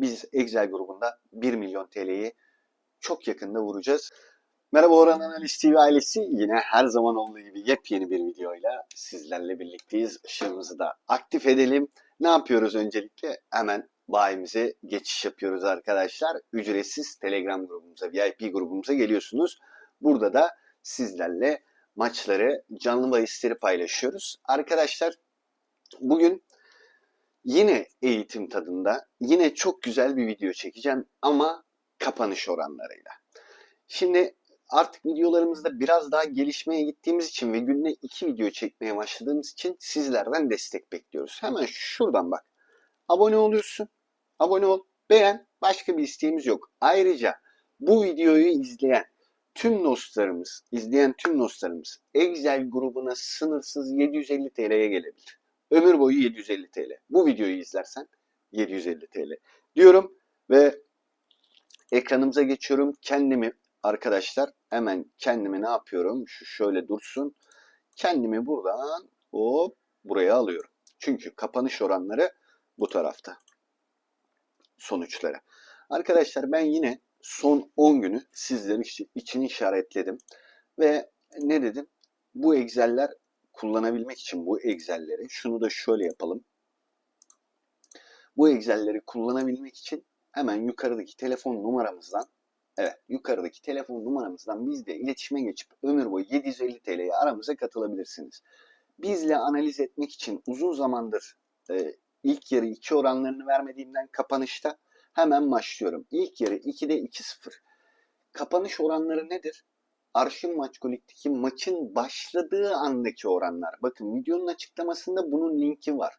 Biz Excel grubunda 1 milyon TL'yi çok yakında vuracağız. Merhaba Orhan Analiz TV ailesi. Yine her zaman olduğu gibi yepyeni bir videoyla sizlerle birlikteyiz. Işığımızı da aktif edelim. Ne yapıyoruz öncelikle? Hemen bayimize geçiş yapıyoruz arkadaşlar. Ücretsiz Telegram grubumuza, VIP grubumuza geliyorsunuz. Burada da sizlerle maçları, canlı bahisleri paylaşıyoruz. Arkadaşlar bugün yine eğitim tadında, yine çok güzel bir video çekeceğim ama kapanış oranlarıyla. Şimdi artık videolarımızda biraz daha gelişmeye gittiğimiz için ve günde iki video çekmeye başladığımız için sizlerden destek bekliyoruz. Hemen şuradan bak. Abone oluyorsun. Abone ol. Beğen. Başka bir isteğimiz yok. Ayrıca bu videoyu izleyen tüm dostlarımız, izleyen tüm dostlarımız Excel grubuna sınırsız 750 TL'ye gelebilir. Ömür boyu 750 TL. Bu videoyu izlersen 750 TL diyorum ve ekranımıza geçiyorum. Kendimi arkadaşlar hemen kendimi ne yapıyorum? Şu şöyle dursun. Kendimi buradan hop buraya alıyorum. Çünkü kapanış oranları bu tarafta. Sonuçları. Arkadaşlar ben yine son 10 günü sizlerin için işaretledim. Ve ne dedim? Bu Excel'ler kullanabilmek için bu Excel'leri şunu da şöyle yapalım. Bu Excel'leri kullanabilmek için hemen yukarıdaki telefon numaramızdan Evet, yukarıdaki telefon numaramızdan bizle iletişime geçip ömür boyu 750 TL'ye aramıza katılabilirsiniz. Bizle analiz etmek için uzun zamandır e, ilk yarı 2 oranlarını vermediğimden kapanışta hemen başlıyorum. İlk yarı 2'de 2-0. Kapanış oranları nedir? Arşın maç kolikteki maçın başladığı andaki oranlar. Bakın videonun açıklamasında bunun linki var.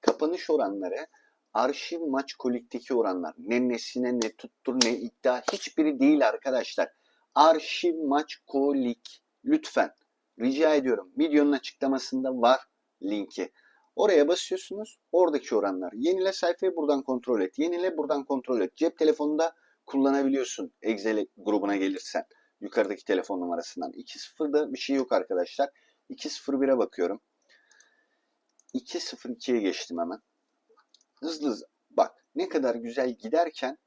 Kapanış oranları arşiv maç kolikteki oranlar ne nesine ne tuttur ne iddia hiçbiri değil arkadaşlar. Arşiv maç kolik lütfen rica ediyorum videonun açıklamasında var linki. Oraya basıyorsunuz oradaki oranlar. Yenile sayfayı buradan kontrol et. Yenile buradan kontrol et. Cep telefonunda kullanabiliyorsun Excel grubuna gelirsen. Yukarıdaki telefon numarasından. 2.0'da bir şey yok arkadaşlar. 2.01'e bakıyorum. 2.02'ye geçtim hemen hızlı hızlı bak ne kadar güzel giderken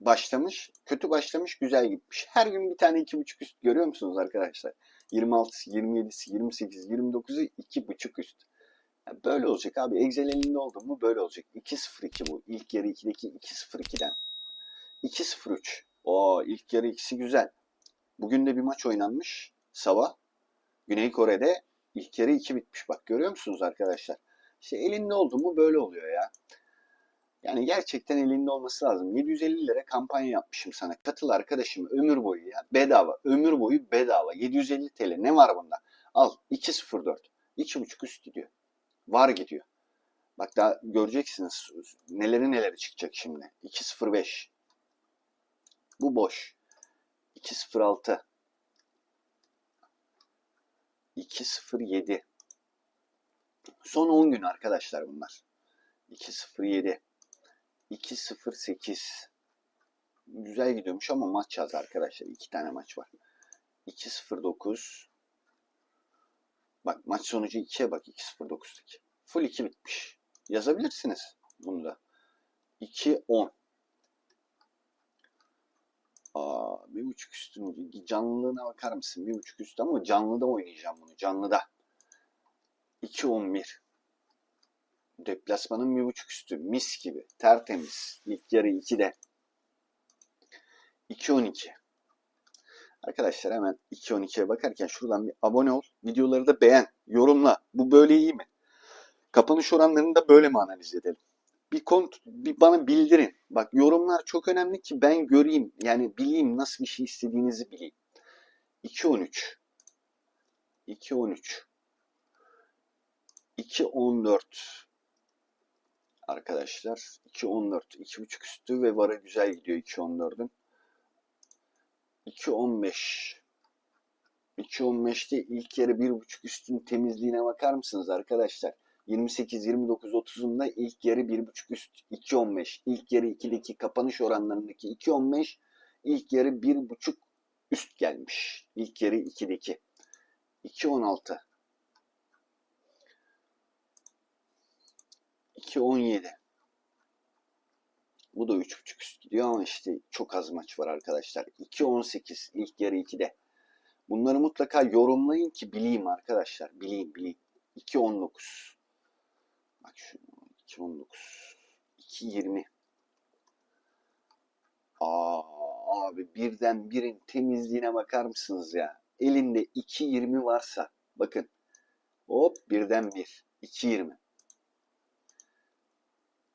başlamış, kötü başlamış, güzel gitmiş. Her gün bir tane iki buçuk üst görüyor musunuz arkadaşlar? 26'sı, 27'si, 28'i, 29'u iki buçuk üst. Yani böyle olacak abi. Excel elinde oldu mu böyle olacak. 2-0-2 bu. İlk yarı 2'deki 2-0-2'den. 2-0-3. O ilk yarı ikisi güzel. Bugün de bir maç oynanmış sabah. Güney Kore'de ilk yarı 2 bitmiş. Bak görüyor musunuz arkadaşlar? İşte elinde oldu mu böyle oluyor ya. Yani gerçekten elinde olması lazım. 750 lira kampanya yapmışım sana. Katıl arkadaşım ömür boyu ya. Bedava. Ömür boyu bedava. 750 TL. Ne var bunda? Al 2.04. 2.5 üst gidiyor. Var gidiyor. Bak daha göreceksiniz neleri neleri çıkacak şimdi. 2.05. Bu boş. 2.06. 2.07. Son 10 gün arkadaşlar bunlar. 2.07 2.08 Güzel gidiyormuş ama maç yaz arkadaşlar. 2 tane maç var. 2.09 Bak maç sonucu 2'ye bak 2.09'daki. Full 2 bitmiş. Yazabilirsiniz bunu da. 2.10 Aa, bir buçuk üstü canlılığına bakar mısın? Bir buçuk üstü ama canlıda oynayacağım bunu. Canlıda. 2-11. Deplasmanın bir buçuk üstü. Mis gibi. Tertemiz. İlk yarı 2'de. 2-12. Arkadaşlar hemen 2-12'ye bakarken şuradan bir abone ol. Videoları da beğen. Yorumla. Bu böyle iyi mi? Kapanış oranlarını da böyle mi analiz edelim? Bir, kont bir bana bildirin. Bak yorumlar çok önemli ki ben göreyim. Yani bileyim nasıl bir şey istediğinizi bileyim. 2-13. 2-13. 2.14 arkadaşlar. 2.14. 2.5 üstü ve vara güzel gidiyor 2.14'ün. 2.15 2.15'te ilk yarı 1.5 üstün temizliğine bakar mısınız arkadaşlar? 28, 29, 30'unda ilk yarı 1.5 üst 2.15. İlk yarı 2'deki kapanış oranlarındaki 2.15 ilk yarı 1.5 üst gelmiş. İlk yarı 2'deki. 2.16 2.17 Bu da 3.5 üst gidiyor ama işte çok az maç var arkadaşlar. 2.18 ilk yarı 2'de. Bunları mutlaka yorumlayın ki bileyim arkadaşlar. Bileyim bileyim. 2.19. Bak şu 2.19. 2.20. Aa abi birden birin temizliğine bakar mısınız ya? Elinde 2.20 varsa bakın. Hop birden bir. 2.20.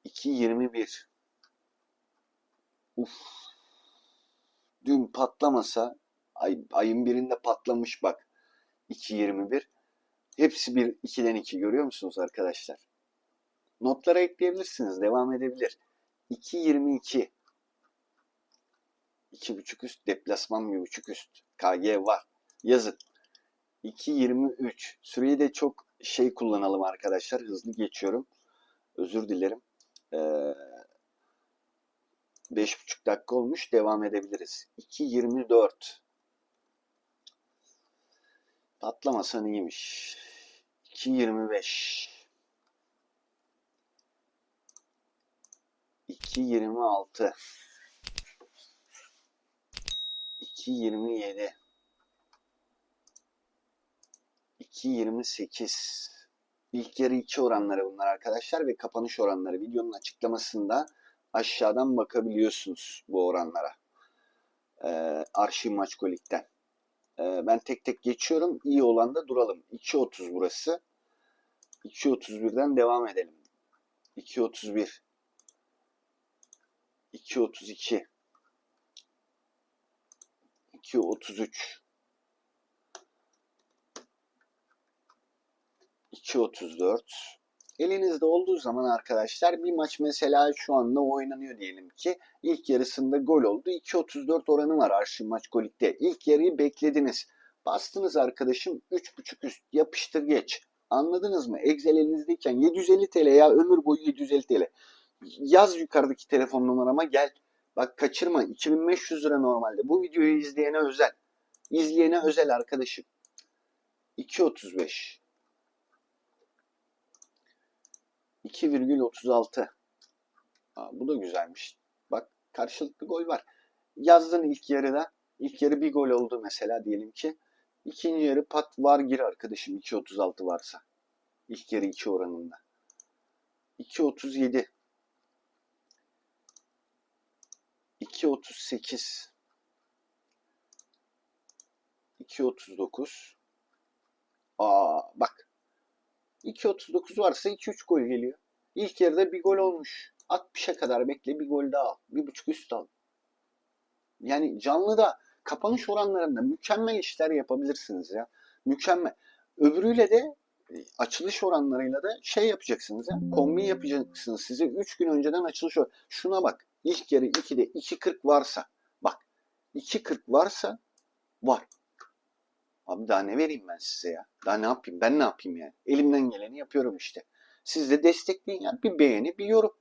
2.21. Uf. Dün patlamasa ay, ayın birinde patlamış bak. 2.21. Hepsi bir 2'den 2 görüyor musunuz arkadaşlar? Notlara ekleyebilirsiniz. Devam edebilir. 2.22. 2.5 üst deplasman 1.5 üst. KG var. Yazın. 2.23. Süreyi de çok şey kullanalım arkadaşlar. Hızlı geçiyorum. Özür dilerim. Ee, 5.5 dakika olmuş. Devam edebiliriz. 2.24. Patlamasan iyiymiş. 2.25. 2.26. 2.27. 2.28. İlk yarı 2 oranları bunlar arkadaşlar ve kapanış oranları videonun açıklamasında aşağıdan bakabiliyorsunuz bu oranlara. Ee, Arşiv Maç Kolik'ten. Ee, ben tek tek geçiyorum. İyi olan da duralım. 2.30 burası. 2.31'den devam edelim. 2.31 2.32 2.33 2.34 Elinizde olduğu zaman arkadaşlar bir maç mesela şu anda oynanıyor diyelim ki ilk yarısında gol oldu. 2.34 oranı var Arşiv Maç Golik'te. İlk yarıyı beklediniz. Bastınız arkadaşım 3.5 üst yapıştır geç. Anladınız mı? Excel elinizdeyken 750 TL ya ömür boyu 750 TL. Yaz yukarıdaki telefon numarama gel. Bak kaçırma 2500 lira normalde. Bu videoyu izleyene özel. İzleyene özel arkadaşım. 2.35 2,36 Aa, Bu da güzelmiş. Bak karşılıklı gol var. Yazdın ilk yarıda. İlk yarı bir gol oldu mesela diyelim ki. İkinci yarı pat var gir arkadaşım 2.36 varsa. İlk yarı 2 oranında. 2.37 2.38 2.39 Aa bak 2.39 varsa 2-3 gol geliyor. İlk yarıda bir gol olmuş. 60'a kadar bekle bir gol daha al. Bir buçuk üst al. Yani canlıda kapanış oranlarında mükemmel işler yapabilirsiniz ya. Mükemmel. Öbürüyle de açılış oranlarıyla da şey yapacaksınız ya. Kombin yapacaksınız. Size 3 gün önceden açılış or- Şuna bak. İlk yarı 2'de 2.40 varsa bak 2.40 varsa var. Abi daha ne vereyim ben size ya? Daha ne yapayım? Ben ne yapayım yani? Elimden geleni yapıyorum işte. Siz de destekleyin ya. Bir beğeni, bir yorum.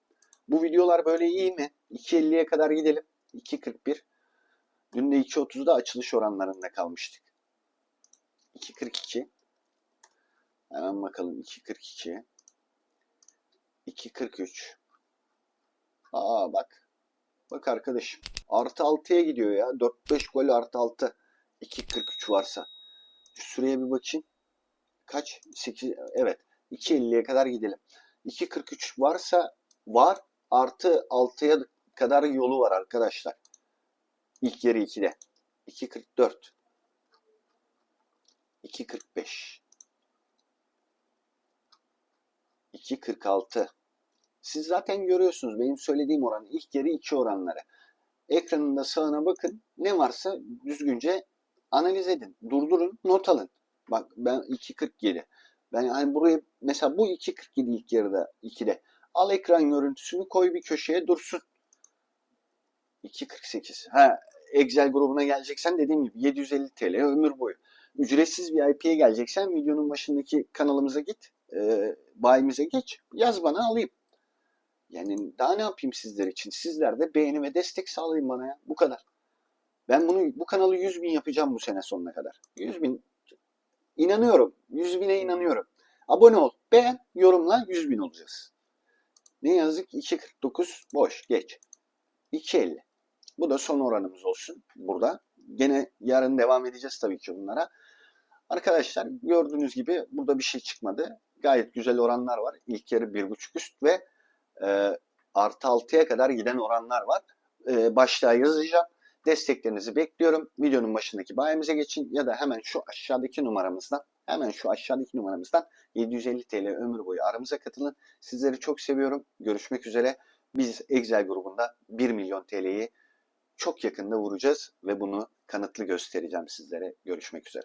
Bu videolar böyle iyi mi? 2.50'ye kadar gidelim. 2.41. Dün de 2.30'da açılış oranlarında kalmıştık. 2.42. Hemen bakalım 2.42. 2.43. Aa bak. Bak arkadaşım. Artı 6'ya gidiyor ya. 4-5 gol artı 6. 2.43 varsa. Şu süreye bir bakayım. Kaç? 8. Evet. 2.50'ye kadar gidelim. 2.43 varsa var. Artı 6'ya kadar yolu var arkadaşlar. İlk yarı 2'de. 2.44. 2.45. 2.46. Siz zaten görüyorsunuz benim söylediğim oran ilk yarı 2 oranları. Ekranında sağına bakın. Ne varsa düzgünce analiz edin. Durdurun, not alın. Bak ben 2.47. Ben hani buraya mesela bu 2.47 ilk yarıda 2'de. Al ekran görüntüsünü koy bir köşeye dursun. 2.48. Ha Excel grubuna geleceksen dediğim gibi 750 TL ömür boyu. Ücretsiz VIP'ye geleceksen videonun başındaki kanalımıza git. E, bayimize geç. Yaz bana alayım. Yani daha ne yapayım sizler için? Sizler de beğeni ve destek sağlayın bana ya. Bu kadar. Ben bunu bu kanalı 100 bin yapacağım bu sene sonuna kadar. 100 bin inanıyorum. 100 bine inanıyorum. Abone ol, beğen, yorumla 100 bin olacağız. Ne yazık 2.49 boş geç. 2.50. Bu da son oranımız olsun burada. Gene yarın devam edeceğiz tabii ki bunlara. Arkadaşlar gördüğünüz gibi burada bir şey çıkmadı. Gayet güzel oranlar var. İlk yarı 1.5 üst ve e, artı 6'ya kadar giden oranlar var. E, başlığa yazacağım. Desteklerinizi bekliyorum. Videonun başındaki bayimize geçin ya da hemen şu aşağıdaki numaramızdan hemen şu aşağıdaki numaramızdan 750 TL ömür boyu aramıza katılın. Sizleri çok seviyorum. Görüşmek üzere. Biz Excel grubunda 1 milyon TL'yi çok yakında vuracağız ve bunu kanıtlı göstereceğim sizlere. Görüşmek üzere.